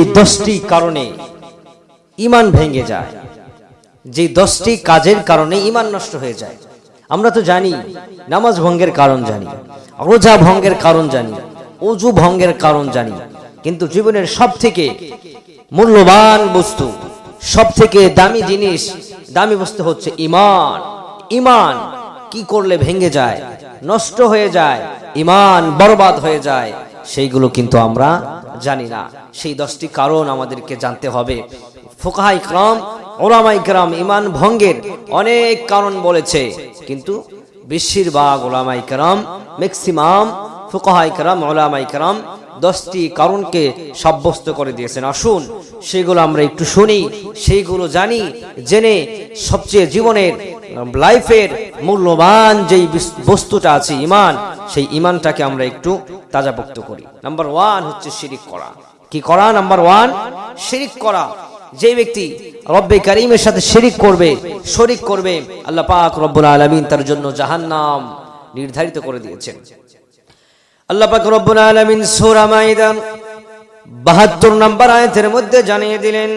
এই দশটি কারণে ইমান ভেঙে যায়। যে দশটি কাজের কারণে ইমান নষ্ট হয়ে যায়। আমরা তো জানি, নামাজ ভঙ্গের কারণ জানি, রোজা ভঙ্গের কারণ জানি, অজু ভঙ্গের কারণ জানি, কিন্তু জীবনের সব থেকে মূল্যবান বস্তু সব থেকে দামি জিনিস, দামি বস্তু হচ্ছে ইমান ইমান কি করলে ভেঙে যায়, নষ্ট হয়ে যায় ইমান বরবাদ হয়ে যায় সেইগুলো কিন্তু আমরা জানি না। সেই দশটি কারণ আমাদেরকে জানতে হবে। ফোকাহাই ক্রম ওলামাই ক্রাম ইমান ভঙ্গের অনেক কারণ বলেছে। কিন্তু বেশিরভাগ ওলামাই ক্রাম ম্যাক্সিমাম ফুকাহাই কারাম ওলামাই কারাম দশটি কারণকে সাব্যস্ত করে দিয়েছেন। আসুন, সেগুলো আমরা একটু শুনি, সেইগুলো জানি, জেনে সবচেয়ে জীবনের লাইফের মূল্যবান যেই বস্তুটা আছে, ইমান, সেই ইমানটাকে আমরা একটু তাজাভুক্ত করি। নাম্বার ওয়ান হচ্ছে শিরিক করা। কি করা? নাম্বার ওয়ান শিরিক করা। যে ব্যক্তি রব্বে করিমের সাথে শিরিক করবে, শরিক করবে, আল্লাহ পাক রব্বুল আলামিন তার জন্য জাহান্নাম নির্ধারিত করে দিয়েছেন। আল্লাহ পাক রব্বুল আলামিন সূরা মাইদা 72 নম্বর আয়াতের মধ্যে জানিয়ে দিলেন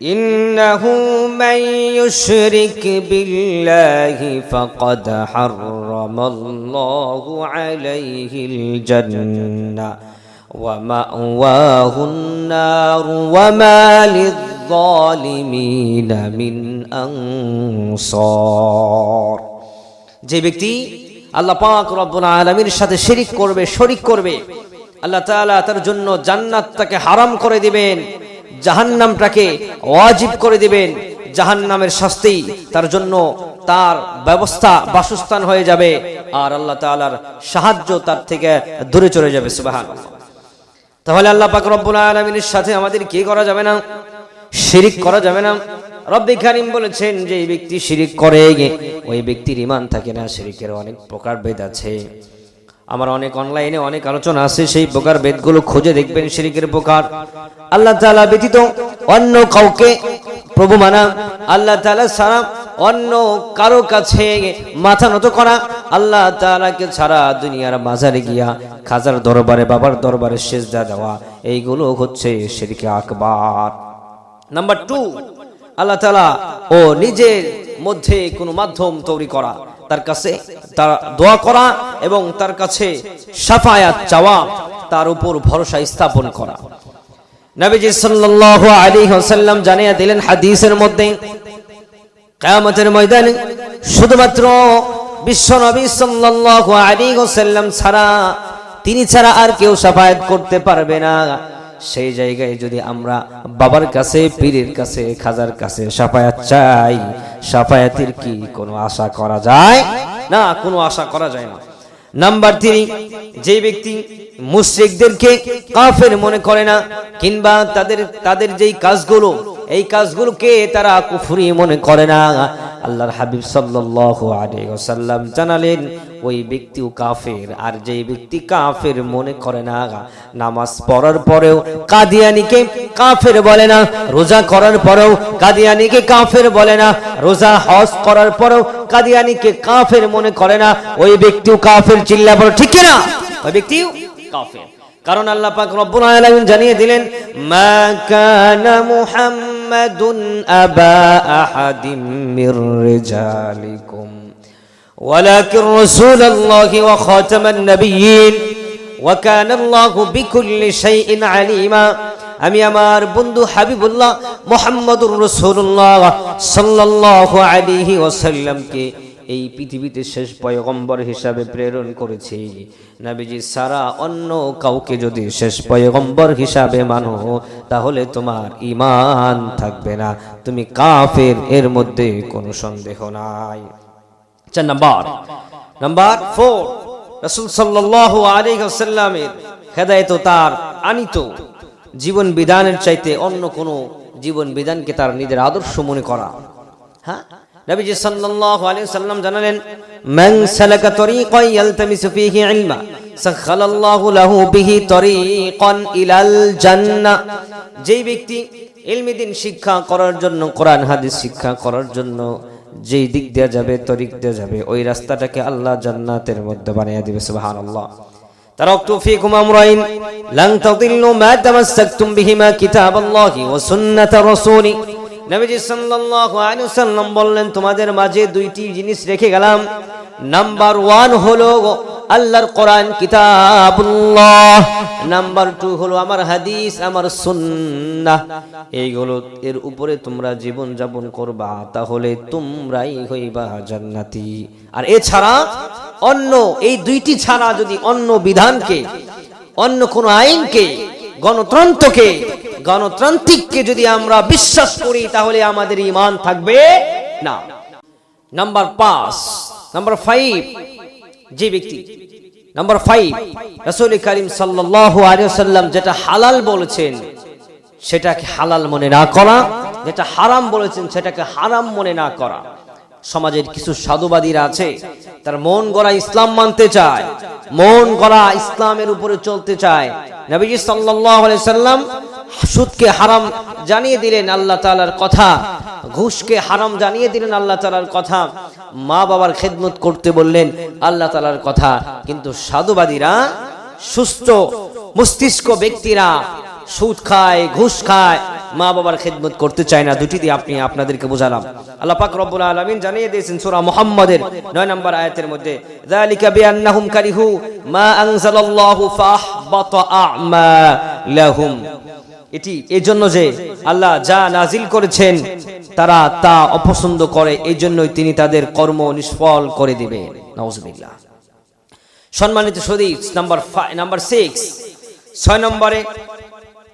মান ইউশরিক বিল্লাহি ফাকাদ হারামাল্লাহু আলাইহিল জান্নাহ ওয়া মাওয়াহুন নার ওয়া মা লিয-যালিমিনা মিন আনসার যে ব্যক্তি আল্লাহ পাক রব্বুল আলামিনের সাথে শিরিক করবে, শরিক করবে, আল্লাহ তাআলা তার জন্য জান্নাত তাকে হারাম করে দিবেন। জাহান্নামটাকে ওয়াজিব করে দিবেন। জাহান্নামের শাস্তি তার জন্য তার ব্যবস্থা বাসস্থান হয়ে যাবে আর আল্লাহ তাআলার সাহায্য তার থেকে দূরে চলে যাবে, সুবহানাল্লাহ। তাহলে আল্লাহ পাক রব্বুল আলামিনের সাথে আমাদের কি করা যাবে না? শিরিক করা যাবে না? রব্বি কারিম বলেছেন যে এই ব্যক্তি শিরিক করে ওই ব্যক্তির ইমান থাকে না, শিরিকের অনেক প্রকার ভেদ আছে। আমার অনেক অনলাইনে অনেক আলোচনা আছে, সেই প্রকার বেদগুলো খুঁজে দেখবেন, শিরিকের প্রকার। আল্লাহ তাআলা ব্যতীত অন্য কাউকে প্রভু মানা, আল্লাহ তাআলা ছাড়া অন্য কারও কাছে মাথা নত করা, আল্লাহ তাআলাকে ছাড়া দুনিয়ার মাঝারে গিয়া খাজার দরবারে, বাবার দরবারে সেজদা দেওয়া, এইগুলো হচ্ছে শিরকে আকবার। নাম্বার টু, আল্লাহ তালা ও নিজের মধ্যে কোনো মাধ্যম তৈরি করা। তার কাছে তার দোয়া করা এবং তার কাছে সাফায়াত চাওয়া, তার উপর ভরসা স্থাপন করা। নবীজি সাল্লাল্লাহু আলাইহি ওয়াসাল্লাম জানিয়ে দিলেন হাদিসের মধ্যে, কিয়ামতের ময়দানে শুধুমাত্র বিশ্ব নবী সাল্লাল্লাহু আলাইহি ওয়াসাল্লাম ছাড়া, তিনি ছাড়া আর কেউ সাফায়াত করতে পারবে না। সেই জায়গায় যদি আমরা বাবার কাছে, পীরের কাছে, খাজার কাছে সাফায়াত চাই, সাফায়াতের কি কোনো আশা করা যায়? না, কোনো আশা করা যায় না। নাম্বার থ্রি যে ব্যক্তি মুশ্রিকদেরকে কাফের মনে করে না, কিংবা তাদের তাদের যেই কাজগুলো, এই কাজগুলোকে তারা কুফরি মনে করে না, আল্লাহর হাবিব সাল্লাল্লাহু আলাইহি ওয়াসাল্লাম জানালেন ওই ব্যক্তিও কাফের, আর যেই ব্যক্তি কাফের মনে করে না, নামাজ পড়ার পরেও কাদিয়ানিকে কাফের বলে না, রোজা করার পরেও কাদিয়ানিকে কাফের বলে না, রোজা হজ করার পরেও কাদিয়ানিকে কাফের মনে করে না, ওই ব্যক্তিও কাফের চিল্লা বলো, ঠিক না ওই ব্যক্তিও কাফের। কারণ আল্লাহ পাক রব্বুল আলামিন জানিয়ে দিলেন, মা কানা মুহাম্মাদুন আবা আহাদিম মির রিজালিকুম। ولكن رسول الله وخاتم النبيين وكان الله بكل شيء عليما আমি আমার বন্ধু হাবিবুল্লাহ মোহাম্মদুর রসুল্লাহ সাল্লাল্লাহু আলাইহি ওয়াসাল্লামকে এই পৃথিবীতে শেষ পয়গম্বর হিসাবে প্রেরণ করেছি নবীজি সারা অন্য কাউকে যদি শেষ পয়গম্বর হিসাবে মানো তাহলে তোমার ইমান থাকবে না তুমি কাফের এর মধ্যে কোনো সন্দেহ নাই চার নাম্বার। নাম্বার ফোর, রসুল সাল্লাল্লাহু আলাইহি ওয়াসাল্লামের হেদায়েত তার আনিত জীবন বিধানের চাইতে অন্য কোনো জীবন বিধানকে তার নিজের আদর্শ মনে করা। হ্যাঁ? ওয়াসাল্লাম জানালেন লাহু ইলাল যেই ব্যক্তি শিক্ষা করার জন্য, কোরআন, হাদিস শিক্ষা করার জন্য যেই দিক দেওয়া যাবে তরিক দেওয়া যাবে ওই রাস্তাটাকে আল্লাহ জান্নাতের মধ্যে বানিয়ে দিবে সুবহানাল্লাহ تركت فيكم أمرين لن تضلوا ما تمسكتم بهما كتاب الله وسنة رسولي নবীজি সাল্লাল্লাহু আলাইহি ওয়াসাল্লাম বললেন তোমাদের মাঝে দুইটি জিনিস রেখে গেলাম নাম্বার ওয়ান হলো আল্লাহর কোরআন কিতাবুল্লাহ। নাম্বার টু হলো আমার হাদিস, আমার সুন্নাহ। এইগুলো এর উপরে তোমরা জীবন যাপন করবা, তাহলে তোমরাই হইবা জান্নাতি। আর এছাড়া অন্য, এই দুইটি ছাড়া যদি অন্য বিধানকে, অন্য কোন আইনকে, গণতন্ত্রকে, গণতান্ত্রিককে যদি আমরা বিশ্বাস করি, তাহলে আমাদের ইমান থাকবে না। নাম্বার পাঁচ, নাম্বার ফাইভ যে ব্যক্তি নাম্বার ফাইভ রসুল করিম সাল্লাল্লাহু আলাইহি সাল্লাম যেটা হালাল বলেছেন, সেটাকে হালাল মনে না করা, যেটা হারাম বলেছেন, সেটাকে হারাম মনে না করা। সমাজের কিছু সাধুবাদীরা আছে, তার মন গড়া ইসলাম মানতে চায়, মন গড়া ইসলামের উপরে চলতে চায়। নবীজি আলাইহি সাল্লাম সুদকে হারাম জানিয়ে দিলেন আল্লাহ তাআলার কথা, ঘুষকে হারাম জানিয়ে দিলেন আল্লাহ তাআলার কথা, মা বাবার খেদমত করতে বললেন আল্লাহ তাআলার কথা। কিন্তু সাধুবাদীরা, সুস্থ মস্তিষ্ক ব্যক্তিরা সুদ খায়, ঘুষ খায়, মা বাবার খেদমত করতে চায় না। দুটি দিয়ে আপনি আপনাদেরকে বোঝালাম। আল্লাহ পাক রব্বুল আলামিন জানিয়ে দিয়েছেন সূরা মুহাম্মাদের 9 নম্বর আয়াতের মধ্যে, যালিকা বিআন্নাহুম কারিহু মা আনজালাল্লাহু ফাহবাতা আ'মালাহুম এটি এই জন্য যে আল্লাহ যা নাজিল করেছেন, তারা তা অপছন্দ করে এই জন্যই তিনি তাদের কর্ম নিষ্ফল করে দিবেন নাউজুবিল্লাহ। সম্মানিত সদীপ, নাম্বার নাম্বার সিক্স ছয় নম্বরে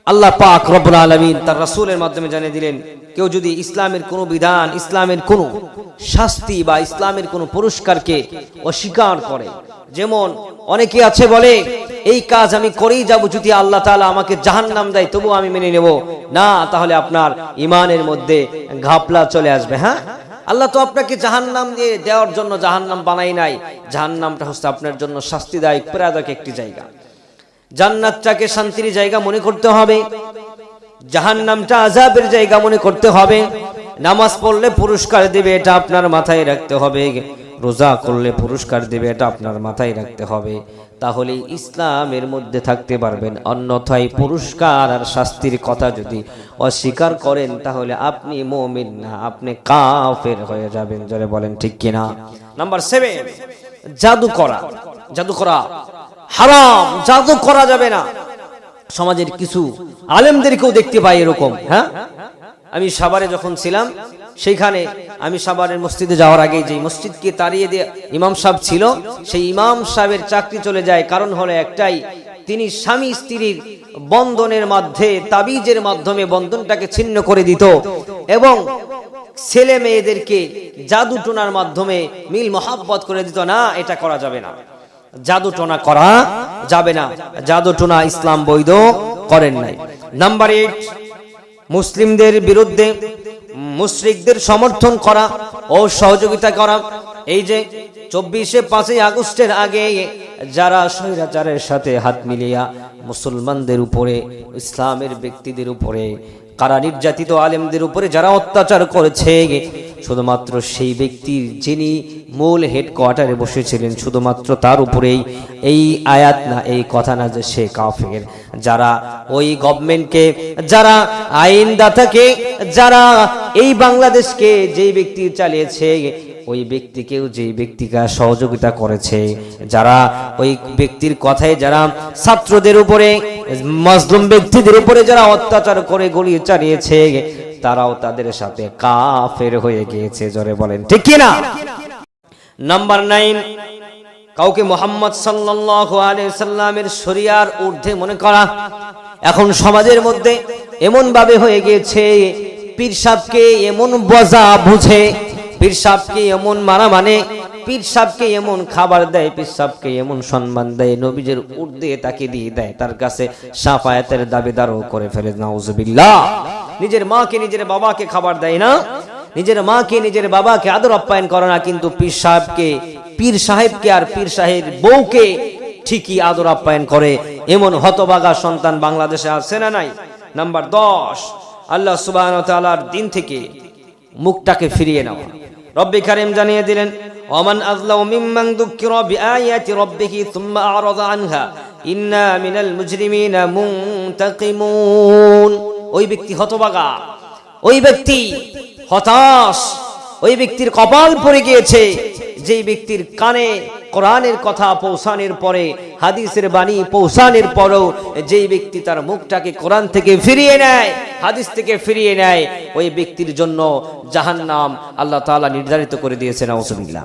আল্লাহ পাক রব্বুল আলমিন তার রাসূলের মাধ্যমে জানিয়ে দিলেন, কেউ যদি ইসলামের কোনো বিধান, ইসলামের কোনো শাস্তি বা ইসলামের কোনো পুরস্কারকে অস্বীকার করে, যেমন অনেকে আছে বলে এই কাজ আমি করেই যাব যদি আল্লাহ তাআলা আমাকে জাহান্নাম দেয় তবু আমি মেনে নেব। না, তাহলে আপনার ইমানের মধ্যে ঘাপলা চলে আসবে হ্যাঁ? আল্লাহ তো আপনাকে জাহান্নাম দিয়ে দেওয়ার জন্য জাহান্নাম বানাই নাই। জাহান্নামটা হচ্ছে আপনার জন্য শাস্তিদায়ক প্রেরক একটি জায়গা। জান্নাতটাকে শান্তির জায়গা মনে করতে হবে। জাহান্নামটা আজাবের জায়গা মনে করতে হবে। নামাজ পড়লে পুরস্কার দেবে, এটা আপনার মাথায় রাখতে হবে। রোজা করলে পুরস্কার দেবে, এটা আপনার মাথায় রাখতে হবে। তাহলে ইসলামের মধ্যে থাকতে পারবেন। অন্যথায় পুরস্কার আর শাস্তির কথা যদি অস্বীকার করেন, তাহলে আপনি মমিন না, আপনি কাফের হয়ে যাবেন। যারা বলেন ঠিক কিনা? নাম্বার সেভেন, জাদু করা। জাদু করা হারাম, জাদু করা যাবে না। সমাজের কিছু আলেমদেরকেও দেখতে পাই এরকম হ্যাঁ? আমি সাভারে যখন ছিলাম সেইখানে আমি সাবারের মসজিদে যাওয়ার আগে যে মসজিদকে তাড়িয়ে দিয়ে ইমাম সাহেব ছিল, সেই ইমাম সাহেবের চাকরি চলে যায়। কারণ হলো একটাই, তিনি স্বামী স্ত্রীর বন্ধনের মধ্যে তাবিজের মাধ্যমে বন্ধনটাকে ছিন্ন করে দিত এবং ছেলে মেয়েদেরকে জাদু টোনার মাধ্যমে মিল মহাব্বত করে দিত, না, এটা করা যাবে না। জাদু টোনা করা যাবে না। জাদু টোনা ইসলাম বৈধ করেন নাই। নাম্বার এইট, মুসলিমদের বিরুদ্ধে মুশরিকদের সমর্থন করা ও সহযোগিতা করা। এই যে চব্বিশে পাঁচই আগস্টের আগে যারা স্বৈরাচারের সাথে হাত মিলিয়া মুসলমানদের উপরে, ইসলামের ব্যক্তিদের উপরে কারা নির্যাতিত আলেমদের উপরে যারা অত্যাচার করেছে, শুধুমাত্র সেই ব্যক্তির যিনি মূল হেডকোয়ার্টারে বসেছিলেন, শুধুমাত্র তার উপরেই এই আয়াত না, এই কথা না যে সে কাফের। যারা ওই গভর্নমেন্টকে, যারা আইনদাতাকে, যারা এই বাংলাদেশকে যেই ব্যক্তি চালিয়েছে ওই ব্যক্তিকেও যে ব্যক্তিকা সহযোগিতা করেছে, যারা ওই ব্যক্তির কথায় যারা ছাত্রদের উপরে, মজলুম ব্যক্তিদের উপরে যারা অত্যাচার করে গলিয়ে চালিয়েছে, তারাও তাদের সাথে কাফের হয়ে গিয়েছে, জোরে বলেন, ঠিক কিনা নাম্বার নাইন, কাউকে মোহাম্মদ সাল্লাল্লাহু আলাইহি সাল্লামের শরিয়ার ঊর্ধ্বে মনে করা। এখন সমাজের মধ্যে এমন ভাবে হয়ে গিয়েছে পীর সাহেবকে এমন বজা বুঝে পীর সাহেবকে এমন মারা মানে পীর সাহেবকে এমন খাবার দেয়, পীর সাহেবকে এমন সম্মান দেয়, নবীজের ঊর্ধ্বে তাকে দিয়ে দেয়, তার কাছে সাফায়াতের দাবিদারও করে ফেলে, নাউজুবিল্লাহ। নিজের মাকে, নিজের বাবাকে খাবার দেয় না, নিজের মাকে, নিজের বাবাকে আদর আপ্যায়ন করে না, কিন্তু পীর সাহেবকে পীর সাহেবকে আর পীর সাহেব বউকে ঠিকই আদর আপ্যায়ন করে। এমন হতবাগা সন্তান বাংলাদেশে আছে না নাই? নাম্বার দশ, আল্লাহ সুবাহ দিন থেকে মুখটাকে ফিরিয়ে নেওয়া রব্বি কারিম জানিয়ে দিলেন, ওমান আজলাউ মিম্মান দুঃখিরা বিআয়াতি রাব্বিহি সুম্মা আরাদা আনহা, ইন্না মিনাল মুজরিমিনা মুনতাকিমুন। ওই ব্যক্তি হতবাগা, ওই ব্যক্তি হতাশ, ওই ব্যক্তির কপাল পড়ে গিয়েছে, যেই ব্যক্তির কানে কোরআনের কথা পৌঁছানোর পরে, হাদিসের বাণী পৌঁছানোর পরেও যেই ব্যক্তি তার মুখটাকে কোরআন থেকে ফিরিয়ে নেয়, হাদিস থেকে ফিরিয়ে নেয়, ওই ব্যক্তির জন্য জাহান্নাম আল্লাহ তাআলা নির্ধারিত করে দিয়েছেন আউযুবিল্লাহ